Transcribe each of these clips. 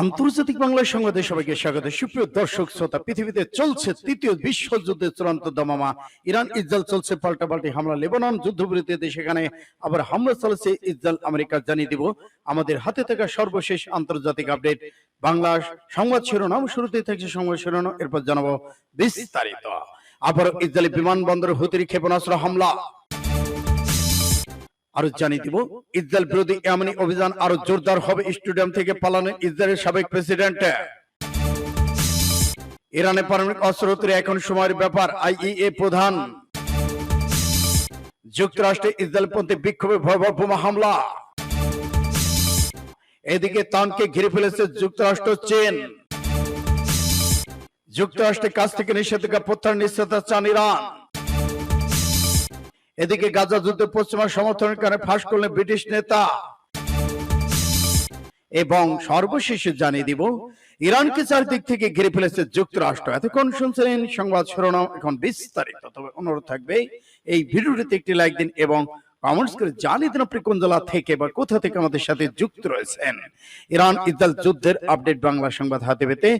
আন্তর্জাতিক বাংলা সংবাদে সবাইকে স্বাগত। সুপ্রিয় দর্শক, শ্রোতা, পৃথিবীতে চলছে তৃতীয় বিশ্বযুদ্ধের চূড়ান্ত দমামা। ইরান, ইসরায়েল চলছে পাল্টাপাল্টি হামলা। লেবানন যুদ্ধবিরতিতে সেখানে আবার হামলা চলছে ইসরায়েল, আমেরিকা জানিয়ে দিব। আমাদের হাতে থাকা সর্বশেষ আন্তর্জাতিক আপডেট। বাংলা সংবাদ শিরোনাম শুরুতে থাকছে সংবাদ শিরোনাম। এরপর জানাব বিস্তারিত। আবার ইসরায়েলি বিমানবন্দরে হুতির ক্ষেপণাস্ত্র হামলা। আরও জানিয়ে দিব ইসরায়েল বিরোধী এমনি অভিযান আরও জোরদার হবে স্টেডিয়াম থেকে পালানো ইসরায়েলের সাবেক প্রেসিডেন্ট। ইরানে পারমাণবিক অস্ত্র তৈরি এখন সময়ের ব্যাপার আইইএ প্রধান। যুক্তরাষ্ট্রে ইসরায়েল পন্থী বিক্ষোভে ভয়াবহ বোমা হামলা। এদিকে তানকে ঘিরে ফেলেছে যুক্তরাষ্ট্র চীন। যুক্তরাষ্ট্রের কাছ থেকে নিষেধাজ্ঞা প্রত্যাহার নিশ্চয়তা চান ইরান। এদিকে গাজা যুদ্ধে পশ্চিমা সমর্থনের কারণে ফাঁস করলেন ব্রিটিশ নেতা। এবং সর্বশেষে জানিয়ে দিব, ইরানকে চারদিক থেকে ঘিরে ফেলেছে যুক্তরাষ্ট্র। এতক্ষণ শুনছিলেন সংবাদ শিরোনাম, এখন বিস্তারিত। তবে অনুরোধ থাকবে, এই ভিডিওটিতে একটি লাইক দিন এবং কমেন্টস করে জানিয়ে দিন আপনি কোন জেলা থেকে বা কোথা থেকে আমাদের সাথে যুক্ত রয়েছেন। ইরান ইসরায়েল যুদ্ধের আপডেট বাংলা সংবাদ হাতে পেতে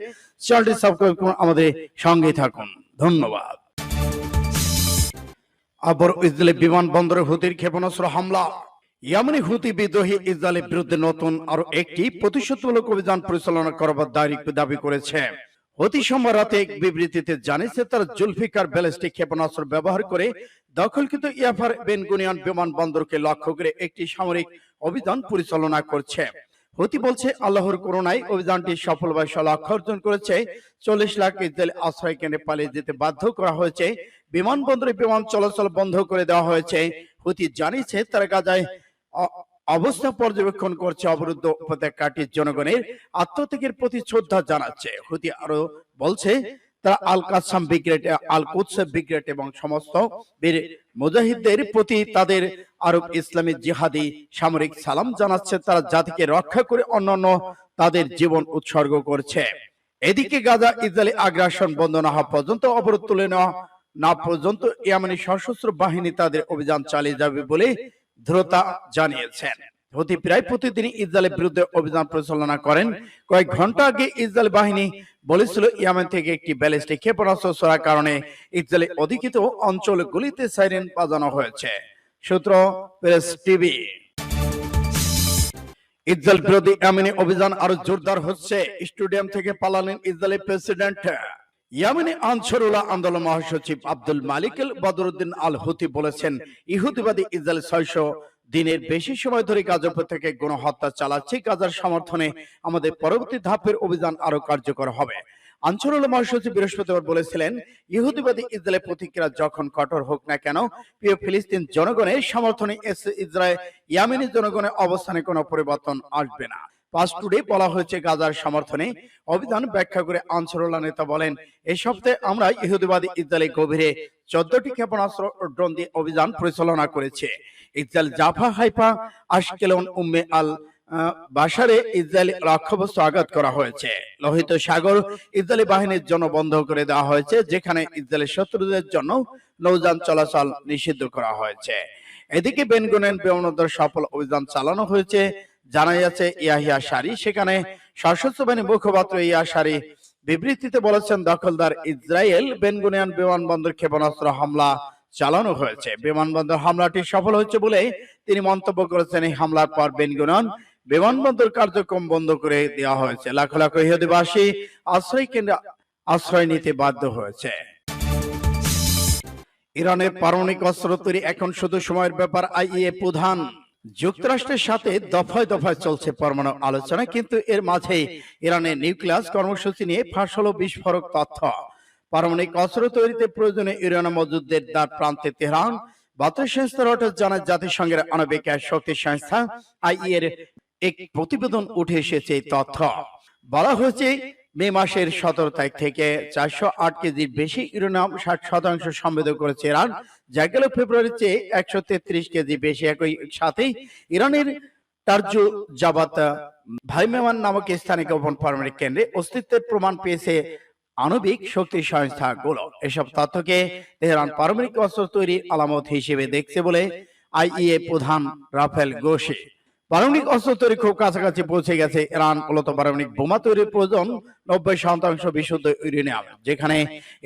চ্যানেলটি সাবস্ক্রাইব করুন, আমাদের সঙ্গে থাকুন। ধন্যবাদ। আবার ইসরায়েলি বিমানবন্দরে হুতির ক্ষেপণাস্ত্র হামলা। ইয়ামানি হুতি বিদ্রোহী ইসরায়েলের বিরুদ্ধে নতুন আরও একটি প্রতিশোধমূলক অভিযান পরিচালনা করবার দাবি দাবি করেছে। অতি সোমবার রাতে এক বিবৃতিতে জানিয়েছে, তারা জুলফিকার ব্যালিস্টিক ক্ষেপণাস্ত্র ব্যবহার করে দখলকৃত ইয়াফার বেনগুনিয়ান বিমানবন্দরকে লক্ষ্য করে একটি সামরিক অভিযান পরিচালনা করছে। হতি বলছে, আল্লাহর করোনায় অভিযানটি সফলভাবে লক্ষ্য অর্জন করেছে। চল্লিশ লাখ ইসরায়েলি আশ্রয় কেন্দ্রে পালিয়ে যেতে বাধ্য করা হয়েছে। বিমানবন্দরে বিমান চলাচল বন্ধ করে দেওয়া হয়েছে। হুতি জানিয়েছে, তারা গাজায় অবস্থা পর্যবেক্ষণ করছে অবরুদ্ধ উপত্যকাটির জনগণের আত্মত্যাগের প্রতি শ্রদ্ধা জানাচ্ছে। হুতি আরও বলছে তারা আল কাসাম ব্রিগেড আল কুৎসে ব্রিগেড এবং সমস্ত বীর মুজাহিদদের প্রতি তাদের আরব ইসলামী জিহাদি সামরিক সালাম জানাচ্ছে তারা জাতিকে রক্ষা করে অন্যান্য তাদের জীবন উৎসর্গ করছে। এদিকে গাজা ইসরায়েলি আগ্রাসন বন্ধ না হওয়া পর্যন্ত অবরোধ তুলে নেওয়া না পর্যন্ত ইয়ামানি সশস্ত্র বাহিনী তাদের অভিযান চালিয়ে যাবে বলে দৃঢ়তা জানিয়েছেন। হতি প্রায় প্রতিদিন ইসরায়েলের বিরুদ্ধে অভিযান পরিচালনা করেন। কয়েক ঘণ্টা আগে ইসরায়েল বাহিনী বলেছিল ইয়ামেন থেকে একটি ব্যালিস্টিক ক্ষেপণাস্ত্র ছোড়ার কারণে ইসরায়েলি অধিকৃত অঞ্চলগুলিতে সাইরেন বাজানো হয়েছে। সূত্র প্রেস টিভি। ইসরায়েল বিরোধী ইয়ামেনি অভিযান আরও জোরদার হচ্ছে। স্টেডিয়াম থেকে পালালেন ইসরায়েলি প্রেসিডেন্ট। ইয়ামেনি আনসারুল্লাহ আন্দোলন মহাসচিব আব্দুল মালিক বদরুদ্দিন আল হুতি বলেছেন ইহুদিবাদী ইসরায়েল ছয়শো দিনের বেশি সময় ধরে গাজার থেকে, গণহত্যা চালাচ্ছে, গাজার সমর্থনে আমাদের পরবর্তী ধাপের অভিযান আরও কার্যকর হবে। আঞ্চলিক মহাসচিব বৃহস্পতিবার বলেছিলেন, ইহুদিবাদী ইসরায়েলের প্রতিক্রিয়া যখন কঠোর হোক না কেন, প্রিয় ফিলিস্তিন জনগণের সমর্থনে ইসরায়েল, ইয়ামেনি জনগণের অবস্থানে কোনো পরিবর্তন আসবে না। পাঁচ টুডে বলা হয়েছে গাজার সমর্থনে। অভিযান ব্যাখ্যা করে আনসারুল্লাহ নেতা বলেন এই সপ্তাহে আমরা ইহুদিবাদী ইসরায়েলি গভীরে চোদ্দটি ক্ষেপণাস্ত্র ড্রোন দিয়ে অভিযান পরিচালনা করেছে। Israel Jaffa Haifa Ashkelon Umm al বাসারে Israeli লক্ষ্যবস্তু আঘাত করা হয়েছে। লোহিত সাগর ইসরায়েলি বাহিনীর জন্য বন্ধ করে দেওয়া হয়েছে, যেখানে ইসরায়েলি শত্রুদের জন্য নৌযান চলাচল নিষিদ্ধ করা হয়েছে। এদিকে বেনগুনেন বিমানবন্দর সফল অভিযান চালানো হয়েছে। জানা যাচ্ছে ইয়াহিয়া সারি সেখানে সশস্ত্র বাহিনী মুখপাত্র ইয়া সারি বিবৃতিতে বলেছেন, দখলদার ইসরায়েল বেনগুনিয়ান বিমানবন্দর ক্ষেপণাস্ত্র হামলা চালানো হয়েছে। বিমানবন্দর হামলাটি সফল হয়েছে বলে তিনি মন্তব্য করেছেন। এই হামলার পর বেনগুনিয়ান বিমানবন্দর কার্যক্রম বন্ধ করে দেওয়া হয়েছে। লাখ লাখ ইহুদিবাসী আশ্রয় কেন্দ্রে আশ্রয় নিতে বাধ্য হয়েছে। ইরানের পারমাণবিক অস্ত্র তৈরি এখন শুধু সময়ের ব্যাপার আইইএ প্রধান যুক্তরাষ্ট্রের সাথে দফায় দফায় চলছে পরমাণু আলোচনা, কিন্তু এর মাঝে ইরানের নিউক্লিয়াস কর্মসূচি নিয়ে ফাঁস হলো বিস্ফোরক তথ্য। পারমাণবিক অস্ত্র তৈরিতে প্রয়োজনে ইরান মজুদদের দ্বার প্রান্তে তেহরান। বার্তা সংস্থা রয়টার্স জানায় জাতিসংঘের আণবিক শক্তি সংস্থা আইই এর এক প্রতিবেদন উঠে এসেছে এই তথ্য। বলা হয়েছে মে মাসের সতেরো তারিখ থেকে চারশো আট কেজির বেশি ইউরেনিয়াম ষাট শতাংশ সংবেদন করেছে ইরান, যা গেল ফেব্রুয়ারির চেয়ে একশো তেত্রিশ কেজি বেশি একই সাথে ইরানের টার্জু জাবাত ভাইমেমান নামক স্থানে গোপন পারমাণবিক কেন্দ্রে অস্তিত্বের প্রমাণ পেয়েছে আণবিক শক্তি সংস্থাগুলো। এসব তথ্যকে তেহরান পারমাণবিক অস্ত্র তৈরির আলামত হিসেবে দেখছে বলে আইইএ প্রধান রাফেল গোশে পারমাণবিক অস্ত্র তৈরি খুব কাছাকাছি পৌঁছে গেছে ইরান, মূলত পারমাণবিক বোমা তৈরির প্রয়োজন নব্বই শতাংশ বিশুদ্ধ ইউরেনিয়াম, যেখানে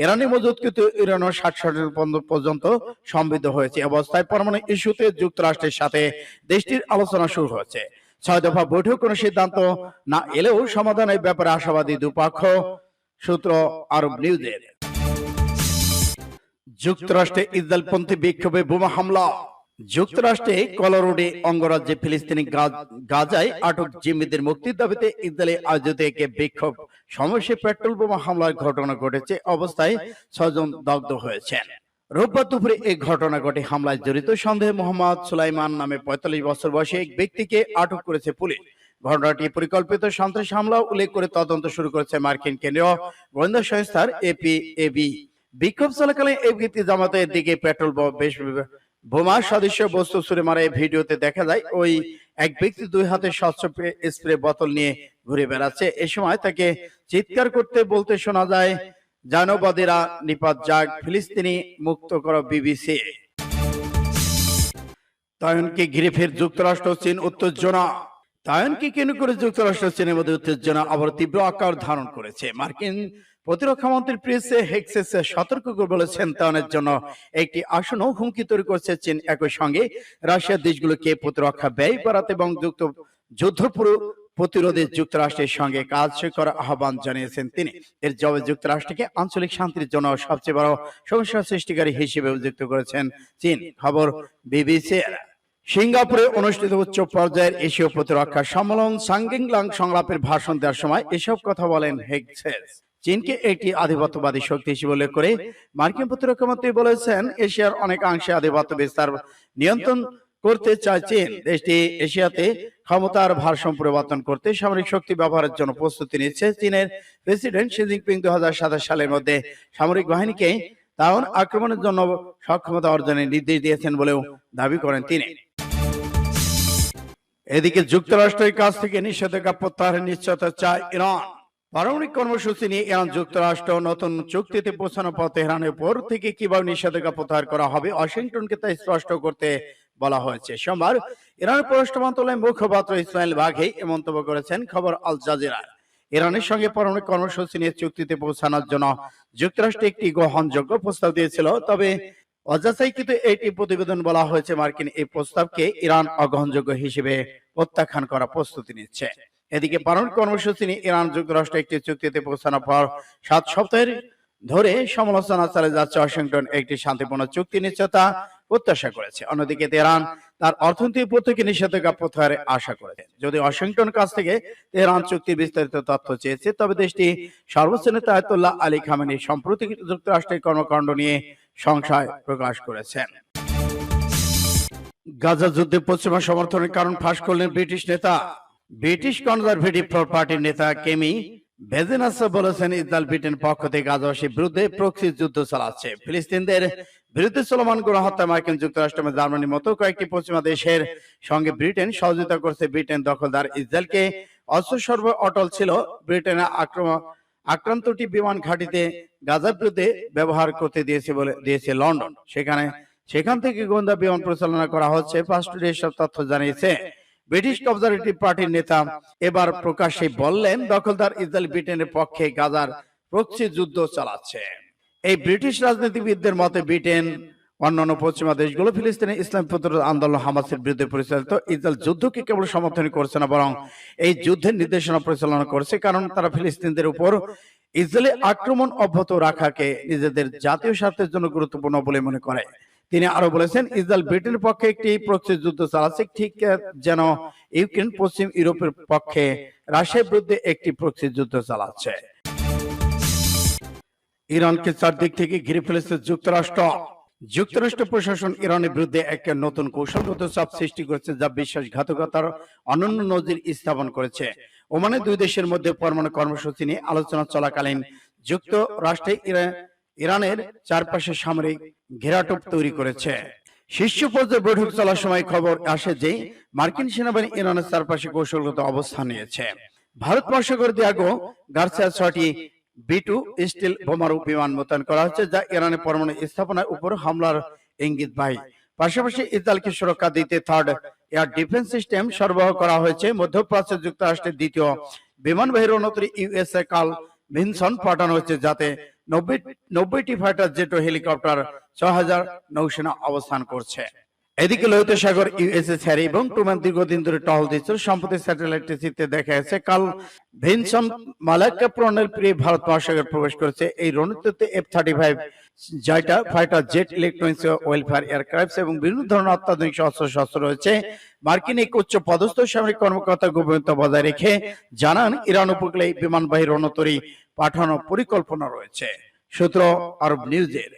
ইরানি মজুদকৃত ইউরেনিয়াম ষাট শতাংশ পর্যন্ত সমৃদ্ধ হয়েছে। অবস্থায় পরমাণু ইস্যুতে যুক্তরাষ্ট্রের সাথে দেশটির আলোচনা শুরু হয়েছে। ছয় দফা বৈঠক কোনো সিদ্ধান্ত না এলেও সমাধানের ব্যাপারে আশাবাদী দুপক্ষ, সূত্র আরব নিউজের। যুক্তরাষ্ট্রে ইসরায়েলপন্থী বিক্ষোভে বোমা হামলা। যুক্তরাষ্ট্রে কলোরোডে অঙ্গরাজ্যে ফিলিস্তিনি গাজায় আটক জিম্মিদের মুক্তির দাবিতে ইসরায়েলে আয়োজিত একে বিক্ষোভ সমাবেশে পেট্রোল বোমা হামলার ঘটনা ঘটেছে অবস্থায় ছজন দগ্ধ হয়েছেন। রোববার দুপুরে এই ঘটনা ঘটে। হামলায় জড়িত সন্দেহে মোহাম্মদ সুলাইমান নামে পঁয়তাল্লিশ বছর বয়সী এক ব্যক্তিকে আটক করেছে পুলিশ। ঘটনাটি পরিকল্পিত সন্ত্রাস হামলা উল্লেখ করে তদন্ত শুরু করেছে মার্কিন কেন্দ্রীয় গোয়েন্দা সংস্থার এপিএবি বিক্ষোভ চলাকালে এই ব্যক্তি জামাতের দিকে পেট্রোল ব- বেশ বোমা সদৃশ্য বস্তু ছুড়ে মারা এই ভিডিওতে দেখা যায়, ওই এক ব্যক্তি দুই হাতে স্বচ্ছ স্প্রে বোতল নিয়ে ঘুরে বেড়াচ্ছে। এ সময় তাকে চিৎকার করতে বলতে শোনা যায়, জানবাদীরা নিপাত যাক, ফিলিস্তিনি মুক্ত করো বিবিসি। তায়নকে ঘিরে ফের যুক্তরাষ্ট্র, চীন, উত্তেজনা। তায়নকে কেন্দ্র করে যুক্তরাষ্ট্র চীনের মধ্যে উত্তেজনা আবার তীব্র আকার ধারণ করেছে। মার্কিন প্রতিরক্ষা মন্ত্রী প্রিসে হেক্সেস সতর্ক করে বলেছেন তায়নের জন্য একটি আসন্ন হুমকি তৈরি করছে চীন। একই সঙ্গে রাশিয়ার দেশগুলোকে প্রতিরক্ষা ব্যয় বাড়াতে এবং যুক্ত যুদ্ধ প্রতিরোধে যুক্তরাষ্ট্রের সঙ্গে কাজ করার আহ্বান জানিয়েছেন তিনি। এর জবাবে যুক্তরাষ্ট্রকে আঞ্চলিক শান্তির জন্য সবচেয়ে বড় সমস্যা সৃষ্টিকারী হিসেবে অভিযুক্ত করেছেন চীন। খবর বিবিসি সিঙ্গাপুরে অনুষ্ঠিত উচ্চ পর্যায়ের এশীয় প্রতিরক্ষা সম্মেলন সাংগিংলাং সংলাপের ভাষণ দেওয়ার সময় এসব কথা বলেন হেগসেস। চীনকে একটি আধিপত্যবাদী শক্তি হিসেবে উল্লেখ করে মার্কিন প্রতিরক্ষা মন্ত্রী বলেছেন, এশিয়ার অনেকাংশে আধিপত্য বিস্তার নিয়ন্ত্রণ করতে চায় চীন। দেশটি এশিয়াতে ক্ষমতার ভারসাম্য পরিবর্তন করতে সামরিক শক্তি ব্যবহারের জন্য প্রস্তুতি নিচ্ছে। চীনের প্রেসিডেন্ট শি জিনপিং দু হাজার সাতাশ সালের মধ্যে সামরিক বাহিনীকে তাওয়ান আক্রমণের জন্য সক্ষমতা অর্জনের নির্দেশ দিয়েছেন বলেও দাবি করেন তিনি। এদিকে যুক্তরাষ্ট্রের কাছ থেকে নিষেধাজ্ঞা প্রত্যাহারের নিশ্চয়তা চায় ইরান। পারমাণবিক কর্মসূচি নিয়ে ইরান যুক্তরাষ্ট্র নতুন চুক্তিতে পৌঁছানোর পর তেহরানের উপর থেকে কীভাবে নিষেধাজ্ঞা প্রত্যাহার করা হবে, ওয়াশিংটনকে তা স্পষ্ট করতে বলা হয়েছে। সোমবার ইরানের পররাষ্ট্র মন্ত্রণালয়ের মুখপাত্র ইসমাইল বাঘেই এ মন্তব্য করেছেন খবর আল জাজিরা ইরানের সঙ্গে পারমাণবিক কর্মসূচি নিয়ে চুক্তিতে পৌঁছানোর জন্য যুক্তরাষ্ট্র একটি গ্রহণযোগ্য প্রস্তাব দিয়েছিল, তবে অযাচাইকৃত এটি প্রতিবেদন বলা হয়েছে মার্কিন এই প্রস্তাবকে ইরান অগ্রহণযোগ্য হিসেবে প্রত্যাখ্যান করা প্রস্তুতি নিচ্ছে। এদিকে পারমাণবিক কর্মসূচি নিয়ে ইরান যুক্তরাষ্ট্র একটি চুক্তিতে পৌঁছানোর পর সাত সপ্তাহের ধরে সমালোচনা চালিয়ে যাচ্ছে ওয়াশিংটন। একটি শান্তিপূর্ণ চুক্তি নিশ্চয়তা প্রত্যাশা করেছে। অন্যদিকে তেহরান তার অর্থনৈতিক থেকে নিষেধাজ্ঞা প্রত্যাহারের আশা করেছে যদি ওয়াশিংটন কাছ থেকে তেহরান চুক্তির বিস্তারিত তথ্য চেয়েছে, তবে দেশটি সর্বোচ্চ নেতা আয়তুল্লাহ আলী খামেনি সম্প্রতি যুক্তরাষ্ট্রের কর্মকাণ্ড নিয়ে সংশয় প্রকাশ করেছেন। গাজা যুদ্ধে পশ্চিমা সমর্থনের কারণ ফাঁস করলেন ব্রিটিশ নেতা। ব্রিটিশ কনজারভেটিভ পার্টির নেতা কেমি বেজেনাসা বলেছেন, ইসরায়েল ব্রিটেন পক্ষ থেকে গাজাবাসীর বিরুদ্ধে প্রক্সি যুদ্ধ চালাচ্ছে। ফিলিস্তিনদের বিরুদ্ধে চলমান গণহত্যা মার্কিন যুক্তরাষ্ট্র এবং জার্মানির মতো কয়েকটি পশ্চিমা দেশের সঙ্গে ব্রিটেন সহযোগিতা করছে ব্রিটেন দখলদার ইসরায়েলকে। অস্ত্র সর্ব অটল ছিল। ব্রিটেনের আক্রমণ আক্রান্তটি বিমান ঘাঁটিতে গাজার বিরুদ্ধে ব্যবহার করতে দিয়েছে বলে দিয়েছে লন্ডন। সেখানে সেখান থেকে গোয়েন্দা বিমান পরিচালনা করা হচ্ছে। পাঁচটি এসব তথ্য জানিয়েছে। ব্রিটিশ কনজারভেটিভ পার্টির নেতা এবার প্রকাশ্যে বললেন, দখলদার ইসরায়েল ব্রিটেনের পক্ষে গাজার প্রক্সি যুদ্ধ চালাচ্ছে। এই ব্রিটিশ রাজনীতিবিদদের মতে ব্রিটেন, অন্যান্য পশ্চিমা দেশগুলো ফিলিস্তিনের ইসলাম প্রতিরোধ আন্দোলন হামাসের বিরুদ্ধে পরিচালিত ইসরায়েল যুদ্ধকে কেবল সমর্থন করছে না, বরং এই যুদ্ধের নির্দেশনা পরিচালনা করছে, কারণ তারা ফিলিস্তিনদের উপর ইসরায়েলি আক্রমণ অব্যাহত রাখাকে নিজেদের জাতীয় স্বার্থের জন্য গুরুত্বপূর্ণ বলে মনে করে। তিনি আরও বলেছেন, ইসরায়েল ব্রিটেনের পক্ষে একটি প্রক্সি যুদ্ধ চালাচ্ছে, ঠিক যেন ইউক্রেন পশ্চিম ইউরোপের পক্ষে রাশিয়ার বিরুদ্ধে একটি প্রক্সি যুদ্ধ চালাচ্ছে। ইরানকে চারদিক থেকে ঘিরে ফেলেছে যুক্তরাষ্ট্র। যুক্তরাষ্ট্র প্রশাসন ইরানের বিরুদ্ধে এক নতুন কৌশলগত চাপ সৃষ্টি করেছে যা বিশ্বাসঘাতকতার অনন্য নজির স্থাপন করেছে। ওমানে দুই দেশের মধ্যে পরমাণু কর্মসূচি নিয়ে আলোচনা চলাকালীন যুক্তরাষ্ট্রে ইরানের চারপাশে সামরিক ঘেরাটোপ তৈরি করেছে। শীর্ষ পর্যায়ে বৈঠক চলার সময় খবর আসে যে মার্কিন সেনাবাহিনী ইরানের চারপাশে কৌশলগত অবস্থান নিয়েছে। ভারত মহাসাগর দিয়াগো গার্সিয়া ছয়টি বি টু স্টিল বোমারু বিমান মোতায়েন করা হচ্ছে যা ইরানের পরমাণু স্থাপনার উপর হামলার ইঙ্গিত বাহী পাশাপাশি ইসরায়েলকে সুরক্ষা দিতে থার্ড এয়ার ডিফেন্স সিস্টেম সরবরাহ করা হয়েছে। মধ্যপ্রাচ্য যুক্তরাষ্ট্রের দ্বিতীয় বিমানবাহী রণতরী ইউএসএ কাল ভিনসন পাঠানো হয়েছে, যাতে নব্বই, নব্বইটি ফাইটার জেট ও হেলিকপ্টার ছ হাজার নৌসেনা অবস্থান করছে। এদিকে লোহিত সাগর ইউএসএস হ্যারি এবং ট্রুম্যান দীর্ঘদিন ধরে টহল দিচ্ছিল সম্প্রতি স্যাটেলাইট চিত্রে দেখা যাচ্ছে কাল ভিনসন মালাক্কা প্রণেল প্রিয় ভারত মহাসাগর প্রবেশ করেছে। এই রণতৃতে F thirty five জাইটা fighter jet, electronics, warfare aircraft এবং বিভিন্ন ধরনের অত্যাধুনিক অস্ত্র শস্ত্র রয়েছে। মার্কিন এক উচ্চ পদস্থ সামরিক কর্মকর্তা গোপনীয়তা বজায় রেখে জানান, ইরান উপকূলে বিমানবাহী রণতরী পাঠানোর পরিকল্পনা রয়েছে। সূত্র আরব নিউজের।